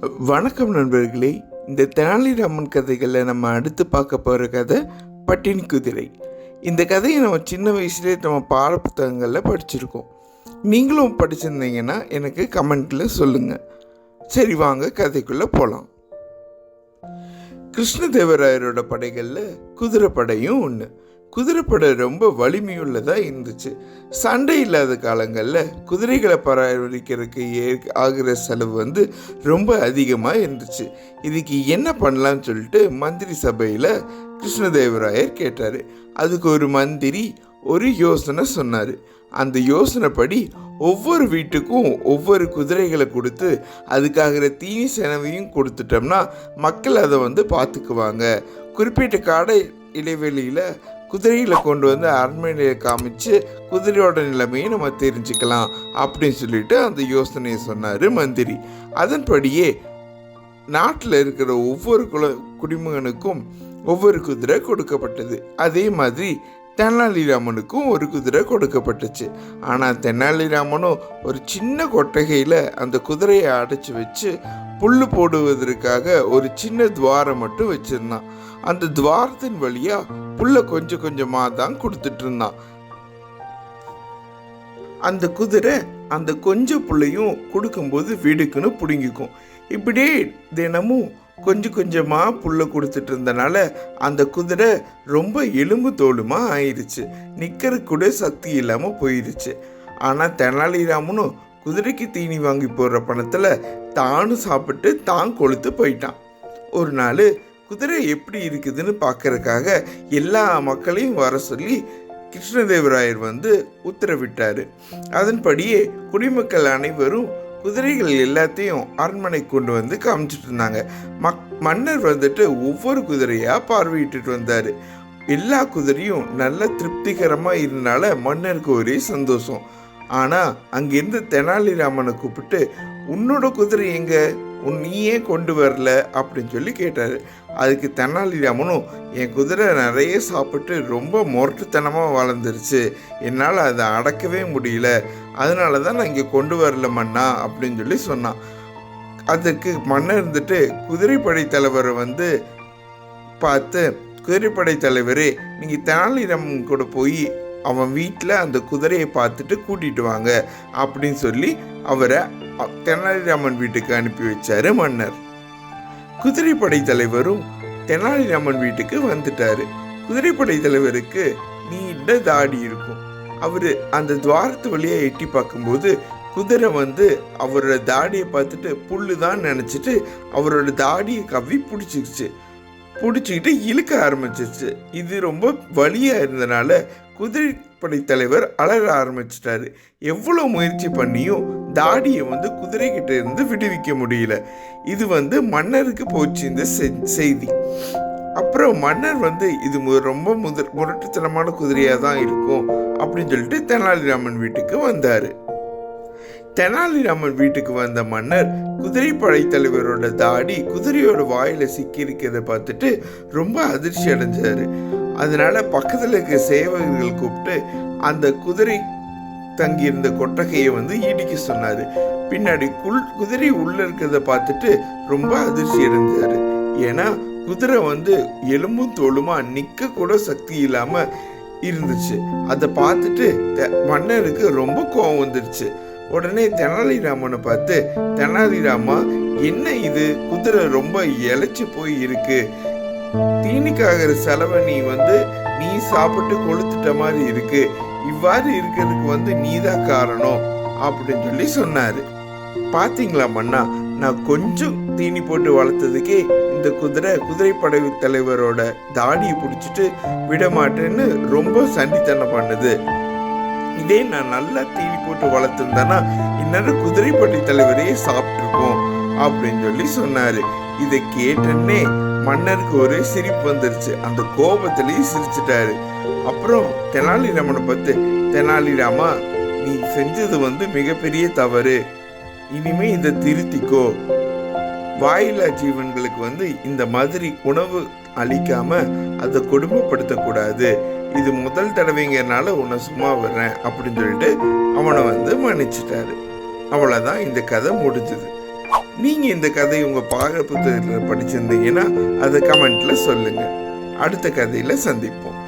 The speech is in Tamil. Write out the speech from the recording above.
வணக்கம் நண்பர்களே இந்த தெனாலிராமன் கதைகளில் நம்ம அடுத்து பார்க்க போகிற கதை பட்டினி குதிரை. இந்த கதையை நம்ம சின்ன வயசுலேயே நம்ம பாட புத்தகங்களில் படிச்சிருக்கோம். நீங்களும் படிச்சிருந்தீங்கன்னா எனக்கு கமெண்ட்டில் சொல்லுங்கள் சரி வாங்க கதைக்குள்ளே போகலாம் கிருஷ்ணதேவராயரோட படைகளில் குதிரை படையும் ஒன்று குதிரைப்படை ரொம்ப வலிமையுள்ளதாக இருந்துச்சு. சண்டை இல்லாத காலங்களில் குதிரைகளை பராமரிக்கிறதுக்கு ஏ ஆகிற செலவு வந்து ரொம்ப அதிகமாக இருந்துச்சு. இதுக்கு என்ன பண்ணலாம்னு சொல்லிட்டு மந்திரி சபையில் கிருஷ்ணதேவராயர் கேட்டார். அதுக்கு ஒரு மந்திரி ஒரு யோசனை சொன்னார். அந்த யோசனைப்படி ஒவ்வொரு வீட்டுக்கும் ஒவ்வொரு குதிரைகளை கொடுத்து அதுக்காகிற தீனி செலவையும் கொடுத்துட்டோம்னா மக்கள் அதை வந்து பார்த்துக்குவாங்க. குறிப்பிட்ட காடை இடைவெளியில் குதிரையில் கொண்டு வந்து அரண்மனையை காமிச்சு குதிரையோட நிலைமையை நம்ம தெரிஞ்சுக்கலாம் அப்படின்னு சொல்லிட்டு அந்த யோசனையை சொன்னார் மந்திரி. அதன்படியே நாட்டில் இருக்கிற ஒவ்வொரு குல குடிமகனுக்கும் ஒவ்வொரு குதிரை கொடுக்கப்பட்டது. அதே மாதிரி தெனாலிராமனுக்கும் ஒரு குதிரை கொடுக்கப்பட்டுச்சு. ஆனால் தெனாலிராமனும் ஒரு சின்ன கொட்டகையில் அந்த குதிரையை அடைச்சி வச்சு புல் போடுவதற்காக ஒரு சின்ன துவாரம் மட்டும் வச்சுருந்தான். அந்த துவாரத்தின் வழியாக புல்ல கொஞ்சம் கொஞ்சமாக தான் கொடுத்துட்டு இருந்தான். அந்த குதிரை அந்த கொஞ்சம் புள்ளையும் கொடுக்கும்போது வீடுக்குன்னு பிடுங்கிக்கும். இப்படியே தினமும் கொஞ்சம் கொஞ்சமாக புல்லை கொடுத்துட்டு இருந்தனால அந்த குதிரை ரொம்ப எலும்பு தோலுமாக ஆயிடுச்சு நிற்கிற கூட சக்தி இல்லாமல் போயிடுச்சு ஆனால் தெனாலிராமனும் குதிரைக்கு தீனி வாங்கி போடுற பணத்தில் தானும் சாப்பிட்டு தான் கொளுத்து போயிட்டான். ஒரு நாள் குதிரை எப்படி இருக்குதுன்னு பார்க்கறக்காக எல்லா மக்களையும் வர சொல்லி கிருஷ்ணதேவராயர் வந்து உத்தரவிட்டார். அதன்படியே குடிமக்கள் அனைவரும் குதிரைகள் எல்லாத்தையும் அரண்மனை கொண்டு வந்து காமிச்சிட்டு இருந்தாங்க. மக் மன்னர் வந்துட்டு ஒவ்வொரு குதிரையாக பார்வையிட்டுட்டு வந்தார். எல்லா குதிரையும் நல்ல திருப்திகரமாக இருந்தனால மன்னருக்கு ஒரே சந்தோஷம். ஆனால் அங்கேருந்து தெனாலிராமனை கூப்பிட்டு உன்னோட குதிரை எங்கே? உன் நீயே கொண்டு வரல அப்படின்னு சொல்லி கேட்டார். அதுக்கு தெனாலிராமனும் என் குதிரை நிறைய சாப்பிட்டு ரொம்ப முரட்டுத்தனமாக வளர்ந்துருச்சு. என்னால் அதை அடக்கவே முடியல. அதனால தான் நான் இங்கே கொண்டு வரல மன்னா அப்படின்னு சொல்லி சொன்னான். அதுக்கு மன்னர் இருந்துட்டு குதிரைப்படை தலைவரை வந்து பார்த்து குதிரைப்படை தலைவரே நீங்கள் தெனாலிராமன் கூட போய் அவன் வீட்டில் அந்த குதிரையை பார்த்துட்டு கூட்டிட்டு வாங்க அப்படின்னு சொல்லி அவரை தெனாலிராமன் வீட்டுக்கு அனுப்பி வச்சாரு மன்னர். குதிரைப்படை தலைவரும் தெனாலிராமன் வீட்டுக்கு வந்துட்டாரு. குதிரைப்படை தலைவருக்கு நீண்ட தாடி இருக்கும். அவரு அந்த துவாரத்து வழியாக எட்டி பார்க்கும்போது குதிரை வந்து அவரோட தாடியை பார்த்துட்டு புல்லு தான் நினச்சிட்டு அவரோட தாடியை கவ்வி பிடிச்சிருச்சு. பிடிச்சிக்கிட்டு இழுக்க ஆரம்பிச்சிச்சு இது ரொம்ப வழியாக இருந்தனால குதிரைப்படை தலைவர் அலற ஆரம்பிச்சிட்டாரு. எவ்வளோ முயற்சி பண்ணியும் தாடியை வந்து குதிரைக்கிட்ட இருந்து விடுவிக்க முடியல. இது வந்து மன்னருக்கு போச்சு இந்த செய்தி. அப்புறம் மன்னர் வந்து இது ரொம்ப முதல் முரட்டுத்தனமான குதிரையாக தான் இருக்கும் அப்படின்னு சொல்லிட்டு தெனாலிராமன் வீட்டுக்கு வந்தார். தெனாலிராமன் வீட்டுக்கு வந்த மன்னர் குதிரைப்படை தலைவரோட தாடி குதிரையோட வாயில சிக்கி இருக்கிறத பார்த்துட்டு ரொம்ப அதிர்ச்சி அடைஞ்சாரு. அதனால பக்கத்தில் இருக்க சேவகர்கள் கூப்பிட்டு அந்த குதிரை தங்கியிருந்த கொட்டகையை வந்து இடிக்க சொன்னாரு. பின்னாடி குள் குதிரை உள்ள இருக்கிறத பார்த்துட்டு ரொம்ப அதிர்ச்சி அடைஞ்சாரு. ஏன்னா குதிரை வந்து எலும்பும் தோலுமா நிக்க கூட சக்தி இல்லாம இருந்துச்சு. அதை பார்த்துட்டு த- மன்னருக்கு ரொம்ப கோவம் வந்துருச்சு. உடனே தெனாலிராமனை பார்த்து தெனாலிராமா என்ன இது? குதிரை ரொம்ப இழைச்சி போய் இருக்கு. தீனிக்காகிற செலவை நீ வந்து நீ சாப்பிட்டு கொளுத்துட்ட மாதிரி இருக்கு. இவ்வாறு இருக்கிறதுக்கு வந்து நீதான் காரணம் அப்படின்னு சொல்லி சொன்னாரு. பாத்தீங்களா மன்னா நான் கொஞ்சம் தீனி போட்டு வளர்த்ததுக்கே இந்த குதிரை குதிரைப்படை தலைவரோட தாடியை பிடிச்சிட்டு விட மாட்டேன்னு ரொம்ப சண்டித்தனம் பண்ணுது. இதே நான் நல்லா தீனி போட்டு வளர்த்துருந்தேன்னா இந்நேரம் குதிரைப்பட்டி தலைவரையே சாப்பிட்டுருக்கோம் அப்படின்னு சொல்லி சொன்னாரு. இதை கேட்டனே மன்னருக்கு ஒரே சிரிப்பு வந்துருச்சு. அந்த கோபத்திலேயே சிரிச்சிட்டாரு. அப்புறம் தெனாலிராமனை பார்த்து தெனாலிராமா நீ செஞ்சது வந்து மிகப்பெரிய தவறு. இனிமே இதை திருத்திக்கோ. வாயிலா ஜீவன்களுக்கு வந்து இந்த மாதிரி உணவு அழிக்காம அதை கொடுமைப்படுத்தக்கூடாது. இது முதல் தடவைங்கிறனால உன்னை சும்மா விடுறேன் அப்படின்னு சொல்லிட்டு அவனை வந்து மன்னிச்சிட்டாரு. அவ்வளோதான் இந்த கதை முடிஞ்சது. நீங்கள் இந்த கதை உங்கள் பாக புத்தகத்தில் படிச்சிருந்தீங்கன்னா அதை கமெண்ட்டில் சொல்லுங்கள் அடுத்த கதையில் சந்திப்போம்.